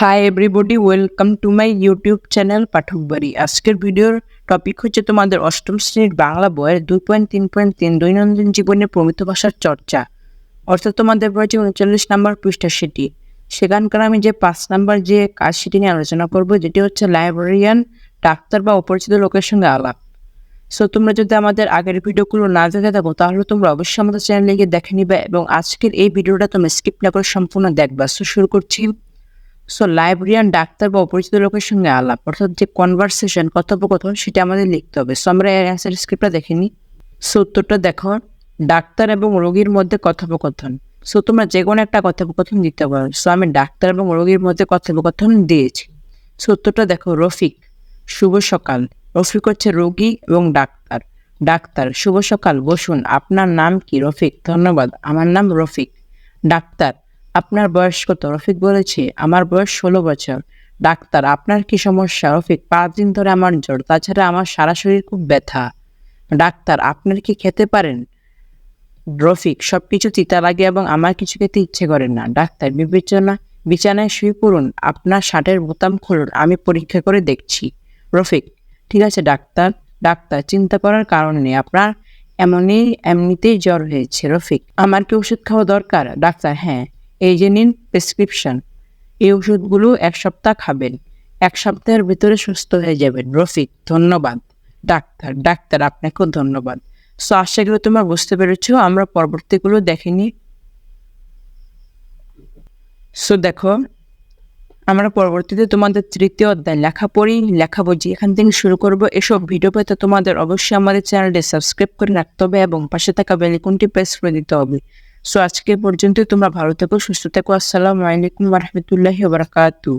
Hi everybody welcome to my YouTube channel Pathak Bari আজকের ভিডিওর topic হচ্ছে তোমাদের অষ্টম শ্রেণির বাংলা বইয়ের দুই পয়েন্ট তিন পয়েন্ট তিন দৈনন্দিন জীবনে প্রমিত ভাষার চর্চা। অর্থাৎ তোমাদের যে উনচল্লিশ নাম্বার পৃষ্ঠা সেটি। সেখানকার আমি যে পাঁচ নাম্বার যে কাজ সেটি নিয়ে আলোচনা করব, যেটি হচ্ছে লাইব্রেরিয়ান ডাক্তার বা অপরিচিত লোকের সঙ্গে আলাপ। সো তোমরা যদি আমাদের আগের ভিডিওগুলো না দেখে থাকো, তাহলে তোমরা অবশ্যই আমাদের চ্যানেলে গিয়ে দেখে নিবে এবং আজকের এই ভিডিওটা তোমরা স্কিপ না করে সম্পূর্ণ দেখবা। সো শুরু করছি। সো লাইব্রেরিয়ান ডাক্তার বা অপরিচিত লোকের সঙ্গে আলাপ, অর্থাৎ যে কনভারসেশন কথোপকথন, সেটা আমাদের লিখতে হবে। সো আমরা এর অ্যান্সার স্ক্রিপ্টটা দেখে নিই। সো উত্তরটা দেখো। ডাক্তার এবং রোগীর মধ্যে কথোপকথন। সো তোমরা যে কোনো একটা কথোপকথন দিতে পারো। সো আমি ডাক্তার এবং রোগীর মধ্যে কথোপকথন দিয়েছি। সো উত্তরটা দেখো, রফিক। শুভ সকাল। রফিক হচ্ছে রোগী এবং ডাক্তার। ডাক্তার, শুভ সকাল, বসুন। আপনার নাম কি? রফিক, ধন্যবাদ। আমার নাম রফিক। ডাক্তার আপনার বয়স কত? রফিক বলেছে, আমার বয়স ষোলো বছর। ডাক্তার, আপনার কি সমস্যা? রফিক, পাঁচ দিন ধরে আমার জ্বর, তাছাড়া আমার সারা শরীর খুব ব্যথা। ডাক্তার, আপনার কি খেতে পারেন? রফিক সব কিছু তিতা লাগে এবং আমার কিছু খেতে ইচ্ছে করে না। ডাক্তার, বিবেচনা বিছানায় শুয়ে পড়ুন, আপনার শার্টের বোতাম খুলুন, আমি পরীক্ষা করে দেখছি। রফিক, ঠিক আছে ডাক্তার। ডাক্তার, চিন্তা করার কারণ নেই, আপনার এমনই এমনিতেই জ্বর হয়েছে। রফিক, আমার কি ওষুধ খাওয়া দরকার? ডাক্তার হ্যাঁ। এই যে নিন প্রেসক্রিপশন এই ওষুধগুলো এক সপ্তাহ খাবেন, এক সপ্তাহের ভিতরে সুস্থ হয়ে যাবেন। রফিক, ধন্যবাদ। ডাক্তার ডাক্তার, আপনাকেও ধন্যবাদ। সো আশা করি তোমরা বুঝতে পেরেছ, আমরা পরবর্তীগুলো দেখিনি। সো দেখো, আমরা পরবর্তীতে তোমাদের তৃতীয় অধ্যায় লেখা পড়ি, লেখা বুঝি, এখান থেকে শুরু করব। এসব ভিডিও পেতে তোমাদের অবশ্যই আমাদের চ্যানেলটি সাবস্ক্রাইব করে রাখতে হবে এবং পাশে থাকা বেলিকনটি প্রেস করে দিতে হবে। সো আজকে পর্যন্ত তোমরা ভালো থেকো সুস্থ থেকো আসসালামু আলাইকুম রহমতুল্লাহি বারাকাতু